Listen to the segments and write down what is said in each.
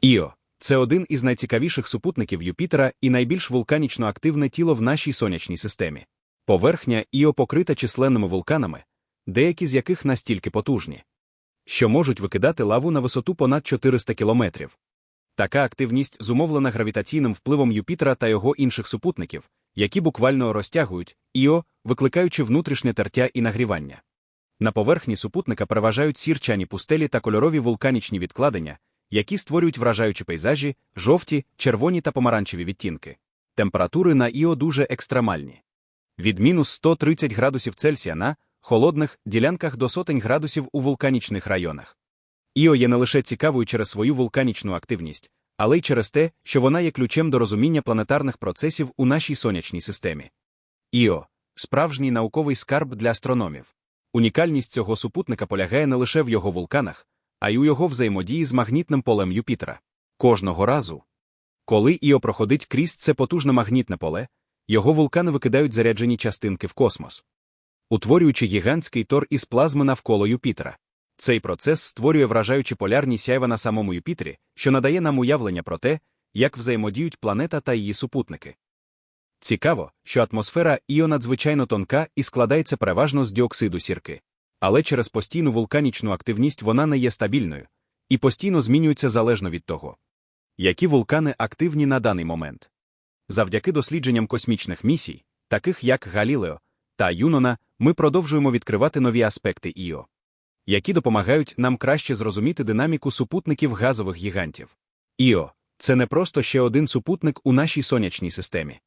Іо це один із найцікавіших супутників Юпітера і найбільш вулканічно активне тіло в нашій сонячній системі. Поверхня Іо покрита численними вулканами, деякі з яких настільки потужні, що можуть викидати лаву на висоту понад 400 кілометрів. Така активність зумовлена гравітаційним впливом Юпітера та його інших супутників, які буквально розтягують Іо, викликаючи внутрішнє тертя і нагрівання. На поверхні супутника переважають сірчані пустелі та кольорові вулканічні відкладення, які створюють вражаючі пейзажі, жовті, червоні та помаранчеві відтінки. Температури на Іо дуже екстремальні. Від мінус 130 градусів Цельсія на холодних ділянках до сотень градусів у вулканічних районах. Іо є не лише цікавою через свою вулканічну активність, але й через те, що вона є ключем до розуміння планетарних процесів у нашій сонячній системі. Іо справжній науковий скарб для астрономів. Унікальність цього супутника полягає не лише в його вулканах, а й у його взаємодії з магнітним полем Юпітера. Кожного разу, коли Іо проходить крізь це потужне магнітне поле, його вулкани викидають заряджені частинки в космос, утворюючи гігантський тор із плазми навколо Юпітера. Цей процес створює вражаючі полярні сяйва на самому Юпітері, що надає нам уявлення про те, як взаємодіють планета та її супутники. Цікаво, що атмосфера Іо надзвичайно тонка і складається переважно з діоксиду сірки. Але через постійну вулканічну активність вона не є стабільною і постійно змінюється залежно від того, які вулкани активні на даний момент. Завдяки дослідженням космічних місій, таких як Галілео та Юнона, ми продовжуємо відкривати нові аспекти Іо, які допомагають нам краще зрозуміти динаміку супутників газових гігантів. Іо це не просто ще один супутник у нашій сонячній системі.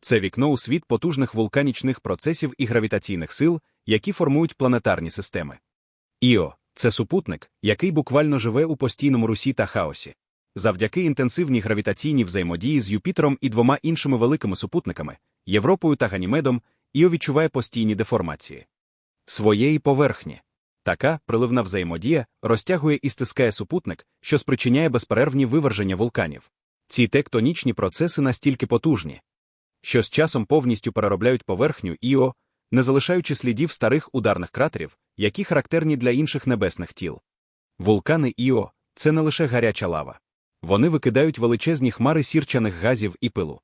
Це вікно у світ потужних вулканічних процесів і гравітаційних сил, які формують планетарні системи. Іо це супутник, який буквально живе у постійному русі та хаосі. Завдяки інтенсивній гравітаційній взаємодії з Юпітером і двома іншими великими супутниками Європою та Ганімедом, Іо відчуває постійні деформації своєї поверхні. Така приливна взаємодія розтягує і стискає супутник, що спричиняє безперервні виверження вулканів. Ці тектонічні процеси настільки потужні, що з часом повністю переробляють поверхню Іо, не залишаючи слідів старих ударних кратерів, які характерні для інших небесних тіл. Вулкани Іо це не лише гаряча лава. Вони викидають величезні хмари сірчаних газів і пилу,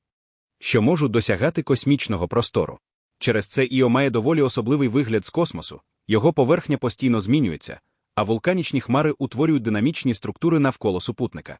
що можуть досягати космічного простору. Через це Іо має доволі особливий вигляд з космосу, його поверхня постійно змінюється, а вулканічні хмари утворюють динамічні структури навколо супутника.